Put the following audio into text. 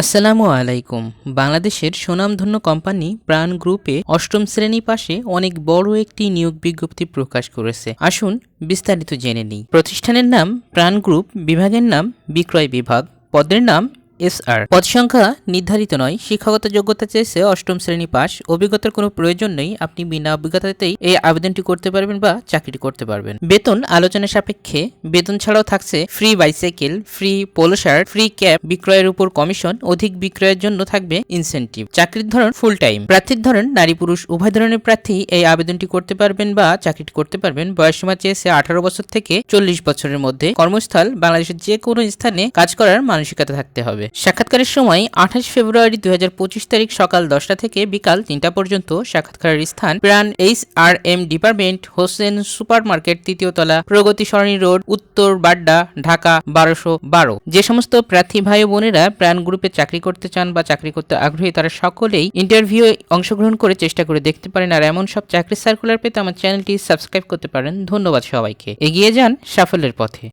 আসসালামু আলাইকুম। বাংলাদেশের সুনামধন্য কোম্পানি প্রাণ গ্রুপে অষ্টম শ্রেণি পাশে অনেক বড় একটি নিয়োগ বিজ্ঞপ্তি প্রকাশ করেছে। আসুন বিস্তারিত জেনে নিই। প্রতিষ্ঠানের নাম প্রাণ গ্রুপ, বিভাগের নাম বিক্রয় বিভাগ, পদের নাম এস আর পদ সংখ্যা নির্ধারিত নয়, শিক্ষাগত যোগ্যতা চেয়েছে অষ্টম শ্রেণি পাস অভিজ্ঞতার কোনো প্রয়োজন নেই, আপনি বিনা অভিজ্ঞতাতেই এই আবেদনটি করতে পারবেন বা চাকরিটি করতে পারবেন। বেতন আলোচনা সাপেক্ষে, বেতন ছাড়াও থাকছে free bicycle, free polo shirt, free cab, বিক্রয়ের উপর কমিশন, অধিক বিক্রয়ের জন্য থাকবে ইনসেন্টিভ। চাকরির ধরন ফুল টাইম। প্রার্থীর ধরন নারী পুরুষ, উভয় ধরনের প্রার্থী এই আবেদনটি করতে পারবেন বা চাকরিটি করতে পারবেন। বয়সসীমা চেয়েছে আঠারো বছর থেকে চল্লিশ বছরের মধ্যে। কর্মস্থল বাংলাদেশের যে কোনো স্থানে কাজ করার মানসিকতা থাকতে হবে। সাক্ষাৎকারের সময় আঠাশ ফেব্রুয়ারি দু হাজার পঁচিশ তারিখ সকাল দশটা থেকে বিকাল তিনটা পর্যন্ত সাক্ষাৎকারের স্থান Pran H R M department Hossain super market তৃতীয় তলা প্রগতি সরণি রোড, উত্তর বাড্ডা, ঢাকা বারোশো বারো। যে সমস্ত প্রার্থী ভাই বোনেরা প্রাণ গ্রুপে চাকরি করতে চান বা চাকরি করতে আগ্রহী, তারা সকলেই ইন্টারভিউ অংশগ্রহণ করে চেষ্টা করে দেখতে পারেন। আর এমন সব চাকরি সার্কুলার পেতে আমার চ্যানেলটি সাবস্ক্রাইব করতে পারেন। ধন্যবাদ সবাইকে। এগিয়ে যান সাফল্যের পথে।